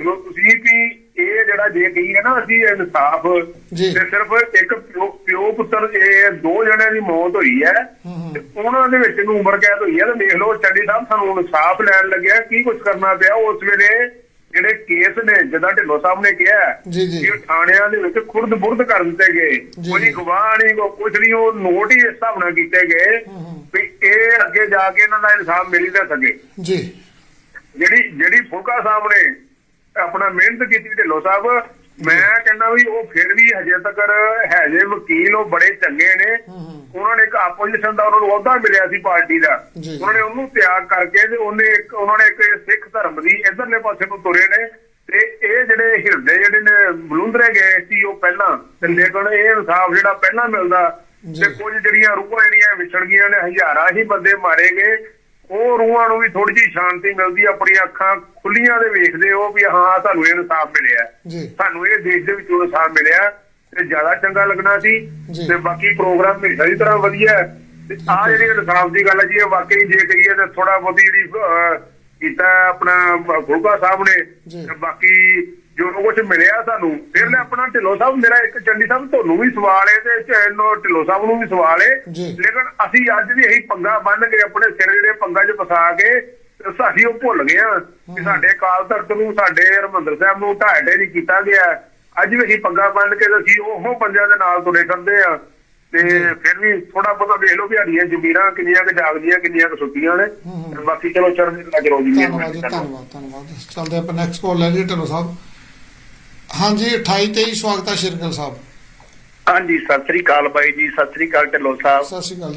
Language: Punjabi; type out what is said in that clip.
ਦੇਖ ਲਓ ਤੁਸੀਂ ਵੀ ਇਹ ਜਿਹੜਾ ਜੇ ਕਹੀਏ ਨਾ ਅਸੀਂ ਇਨਸਾਫ। ਤੇ ਸਿਰਫ ਇੱਕ ਪਿਓ ਪੁੱਤਰ ਇਹ ਦੋ ਜਣਿਆਂ ਦੀ ਮੌਤ ਹੋਈ ਹੈ। ਤੇ ਉਹਨਾਂ ਦੇ ਵਿੱਚ ਨੂੰ ਉਮਰ ਕੈਦ ਹੋਈ ਹੈ ਤੇ ਦੇਖ ਲਓ ਚੰਡੀ ਸਾਹਿਬ ਸਾਨੂੰ ਇਨਸਾਫ ਲੈਣ ਲੱਗਿਆ। ਕੀ ਕੁਝ ਕਰਨਾ ਪਿਆ? ਉਸ ਵੇਲੇ ਜਿਹੜੇ ਕੇਸ ਨੇ ਜਿੱਦਾਂ ਢਿੱਲੋਂ ਸਾਹਿਬ ਨੇ ਕਿਹਾ। ਕਿ ਥਾਣਿਆਂ ਦੇ ਵਿੱਚ ਖੁਰਦ ਬੁਰਦ ਕਰ ਦਿੱਤੇ ਗਏ। ਕੋਈ। ਗਵਾਹ ਨਹੀਂ ਕੋ ਕੁਝ ਨਹੀਂ ਉਹ ਨੋਟ ਹੀ ਇਸ ਹਿਸਾਬ ਨਾਲ ਕੀਤੇ ਗਏ ਵੀ ਇਹ ਅੱਗੇ ਜਾ ਕੇ ਇਹਨਾਂ ਦਾ ਇਨਸਾਫ ਮਿਲ ਹੀ ਨਾ ਸਕੇ। ਜੀ। ਜਿਹੜੀ ਜਿਹੜੀ ਫੁਲਕਾ ਸਾਹਿਬ ਨੇ ਆਪਣਾ ਮਿਹਨਤ ਕੀਤੀ ਢਿੱਲੋਂ ਸਾਹਿਬ। ਮੈਂ ਕਹਿੰਦਾ ਵੀ ਉਹ ਫਿਰ ਵੀ ਹਜੇ ਤੱਕ ਹੈ ਜੇ ਵਕੀਲ ਉਹ ਬੜੇ ਚੰਗੇ ਨੇ। ਉਹਨਾਂ ਨੇ ਇੱਕ ਆਪੋਜੀਸ਼ਨ ਦਾ ਉਹਨਾਂ ਨੂੰ ਅਹੁਦਾ ਮਿਲਿਆ ਸੀ ਪਾਰਟੀ ਦਾ। ਉਹਨਾਂ ਨੇ ਉਹਨੂੰ ਤਿਆਗ ਕਰਕੇ ਤੇ ਉਹਨੇ ਇੱਕ ਉਹਨਾਂ ਨੇ ਇੱਕ ਸਿੱਖ ਧਰਮ ਦੀ ਇਧਰਲੇ ਪਾਸੇ ਨੂੰ ਤੁਰੇ ਨੇ। ਤੇ ਇਹ ਜਿਹੜੇ ਹਿਰਦੇ ਜਿਹੜੇ ਨੇ ਬਲੁੰਦਰੇ ਗਏ ਸੀ ਉਹ ਪਹਿਲਾਂ। ਤੇ ਲੇਕਿਨ ਇਹ ਇਨਸਾਫ ਜਿਹੜਾ ਪਹਿਲਾਂ ਮਿਲਦਾ। ਤੇ ਕੁਝ ਜਿਹੜੀਆਂ ਰੂਹਾਂ ਜਿਹੜੀਆਂ ਵਿਛੜ ਗਈਆਂ ਨੇ ਹਜ਼ਾਰਾਂ ਹੀ ਬੰਦੇ ਮਾਰੇ ਗਏ। ਉਹ ਰੂਹਾਂ ਨੂੰ ਵੀ ਥੋੜੀ ਜਿਹੀ ਸ਼ਾਂਤੀ ਮਿਲਦੀ ਆ, ਆਪਣੀਆਂ ਅੱਖਾਂ ਖੁੱਲੀਆਂ ਦੇ ਵੇਖਦੇ ਹੋ ਵੀ ਹਾਂ ਸਾਨੂੰ ਇਹ ਇਨਸਾਫ ਮਿਲਿਆ ਜੀ ਸਾਨੂੰ ਇਹ ਦੇਸ਼ ਦੇ ਵਿੱਚੋਂ ਇਨਸਾਫ ਮਿਲਿਆ ਤੇ ਜ਼ਿਆਦਾ ਚੰਗਾ ਲੱਗਣਾ ਸੀ ਜੀ। ਤੇ ਬਾਕੀ ਪ੍ਰੋਗਰਾਮ ਹਮੇਸ਼ਾ ਦੀ ਤਰ੍ਹਾਂ ਵਧੀਆ ਹੈ ਤੇ ਆ ਜਿਹੜੀ ਇਨਸਾਫ ਦੀ ਗੱਲ ਹੈ ਜੀ ਇਹ ਵਾਕਈ ਜੇ ਕਹੀਏ ਤੇ ਥੋੜਾ ਬਹੁਤੀ ਜਿਹੜੀ ਕੀਤਾ ਆਪਣਾ ਗੋਗਾ ਸਾਹਿਬ ਨੇ ਜੀ। ਤੇ ਬਾਕੀ ਜੋ ਕੁਝ ਮਿਲਿਆ ਸਾਨੂੰ ਫਿਰ ਲੈ ਆਪਣਾ ਢਿੱਲੋਂ ਸਾਹਿਬ ਮੇਰਾ ਇੱਕ ਚੰਡੀ ਸਾਹਿਬ ਤੁਹਾਨੂੰ ਵੀ ਸਵਾਲ ਹੈ ਤੇ ਚੈਨੋ ਢਿੱਲੋਂ ਸਾਹਿਬ ਨੂੰ ਵੀ ਸਵਾਲ। ਹੈ। ਲੇਕਿਨ ਅਸੀਂ ਅੱਜ ਵੀ ਇਹੀ ਪੰਗਾ ਬੰਨ ਕੇ ਆਪਣੇ ਸਿਰ ਜਿਹੜੇ ਪੰਗਾ 'ਚ ਫਸਾ ਕੇ ਸਾਡੀ ਉਹ ਭੁੱਲ ਗਏ ਆ ਕਿ ਸਾਡੇ ਕਾਲ ਤਖਤ ਨੂੰ ਸਾਡੇ ਹਰਮੰਦਰ ਸਾਹਿਬ ਨੂੰ ਢਾਹ ਢੇਰੀ ਕੀਤਾ ਗਿਆ। ਅੱਜ ਵੀ ਅਸੀਂ ਪੰਗਾ ਬੰਨ ਕੇ ਅਸੀਂ ਉਹ ਬੰਦਿਆਂ ਦੇ ਨਾਲ ਤੁਰੇ ਫਿਰਦੇ ਆ ਤੇ ਫਿਰ ਵੀ ਥੋੜਾ ਬਹੁਤਾ ਵੇਖ ਲਓ ਵੀ ਸਾਡੀਆਂ ਜ਼ਮੀਰਾਂ ਕਿੰਨੀਆਂ ਕੁ ਜਾਗਦੀਆਂ ਕਿੰਨੀਆਂ ਕੁ ਸੁੱਤੀਆਂ ਨੇ। ਬਾਕੀ ਚਲੋ ਚੜ੍ਹਦੀ ਕਲਾ ਚ ਰੋਜੀ ਧੰਨਵਾਦ ਧੰਨਵਾਦ ਚਲਦੇ ਆਪਾਂ ਨੈਕਸਟ ਕਾਲ ਲੈ ਲਈ ਢਿੱਲੋਂ ਸਾਹਿਬ। ਹਾਂਜੀ 28 23 ਸਵਾਗਤ ਹੈ ਸ਼ਿਰਕਲ ਸਾਹਿਬ ਹਾਂਜੀ ਸਤਿ ਸ੍ਰੀ ਅਕਾਲ ਬਾਈ ਜੀ ਸਤਿ ਸ੍ਰੀ ਅਕਾਲ ਢਿੱਲੋਂ ਸਾਹਿਬ ਸਤਿ ਸ਼੍ਰੀ ਅਕਾਲ।